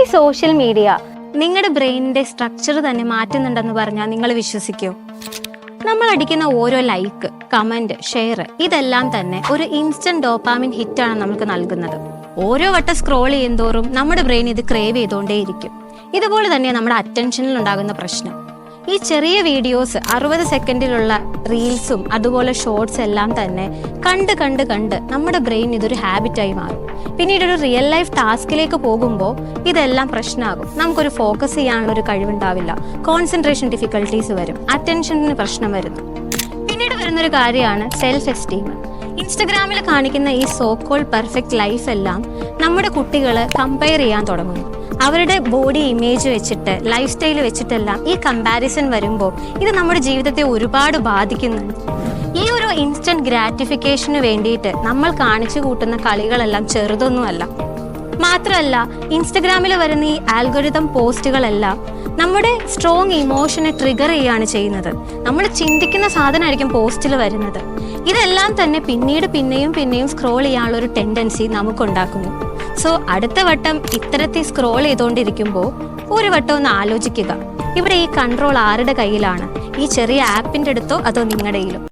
ഈ social media നിങ്ങളുടെ ബ്രെയിനിന്റെ structure തന്നെ മാറ്റുന്നുണ്ടെന്ന് പറഞ്ഞാൽ നിങ്ങൾ വിശ്വസിക്കോ? നമ്മൾ അടിക്കുന്ന ഓരോ ലൈക്ക് കമന്റ് ഷെയർ ഇതെല്ലാം തന്നെ ഒരു ഇൻസ്റ്റന്റ് ഡോപ്പാമിൻ ഹിറ്റാണ് നമുക്ക് നൽകുന്നത്. ഓരോ വട്ടം സ്ക്രോൾ ചെയ്യുന്തോറും നമ്മുടെ ബ്രെയിൻ ഇത് ക്രേവ് ചെയ്തുകൊണ്ടേയിരിക്കും ഇതുപോലെ തന്നെ നമ്മുടെ അറ്റൻഷനിൽ ഉണ്ടാകുന്ന പ്രശ്നം. ഈ ചെറിയ വീഡിയോസ് അറുപത് സെക്കൻഡിലുള്ള റീൽസും അതുപോലെ ഷോർട്സ് എല്ലാം തന്നെ കണ്ട് കണ്ട് കണ്ട് നമ്മുടെ ബ്രെയിൻ ഇതൊരു ഹാബിറ്റായി മാറും. പിന്നീട് ഒരു റിയൽ ലൈഫ് ടാസ്കിലേക്ക് പോകുമ്പോൾ ഇതെല്ലാം പ്രശ്നമാകും നമുക്കൊരു ഫോക്കസ് ചെയ്യാനുള്ള ഒരു കഴിവുണ്ടാവില്ല. കോൺസെൻട്രേഷൻ ഡിഫിക്കൽട്ടീസ് വരും. അറ്റൻഷനിന് പ്രശ്നം വരുന്നു. പിന്നീട് വരുന്നൊരു കാര്യമാണ് സെൽഫ് എസ്റ്റീം ഇൻസ്റ്റഗ്രാമിൽ കാണിക്കുന്ന ഈ സോക്കോൾ കോൾ പെർഫെക്റ്റ് ലൈഫ് എല്ലാം നമ്മുടെ കുട്ടികൾ കമ്പയർ ചെയ്യാൻ തുടങ്ങുന്നു. അവരുടെ ബോഡി ഇമേജ് വെച്ചിട്ട് ലൈഫ് സ്റ്റൈൽ വെച്ചിട്ടെല്ലാം ഈ കമ്പാരിസൺ വരുമ്പോൾ ഇത് നമ്മുടെ ജീവിതത്തെ ഒരുപാട് ബാധിക്കുന്നുണ്ട്. ഈ ഒരു ഇൻസ്റ്റന്റ് ഗ്രാറ്റിഫിക്കേഷന് വേണ്ടിയിട്ട് നമ്മൾ കാണിച്ചു കൂട്ടുന്ന കളികളെല്ലാം ചെറുതൊന്നുമല്ല. മാത്രമല്ല ഇൻസ്റ്റഗ്രാമിൽ വരുന്ന ഈ ആൽഗോരിതം പോസ്റ്റുകളെല്ലാം നമ്മുടെ സ്ട്രോങ് ഇമോഷനെ ട്രിഗർ ചെയ്യുകയാണ് ചെയ്യുന്നത്. നമ്മൾ ചിന്തിക്കുന്ന സാധനമായിരിക്കും പോസ്റ്റിൽ വരുന്നത്. ഇതെല്ലാം തന്നെ പിന്നീട് പിന്നെയും പിന്നെയും സ്ക്രോൾ ചെയ്യാനുള്ള ഒരു ടെൻഡൻസി നമുക്കുണ്ടാക്കുന്നു. സോ അടുത്ത വട്ടം ഇത്തരത്തിൽ സ്ക്രോൾ ചെയ്തുകൊണ്ടിരിക്കുമ്പോൾ ഒരു വട്ടം ഒന്ന് ആലോചിക്കുക. ഇവിടെ ഈ കൺട്രോൾ ആരുടെ കയ്യിലാണ്? ഈ ചെറിയ ആപ്പിന്റെ അടുത്തോ അതോ നിങ്ങളുടെയിലോ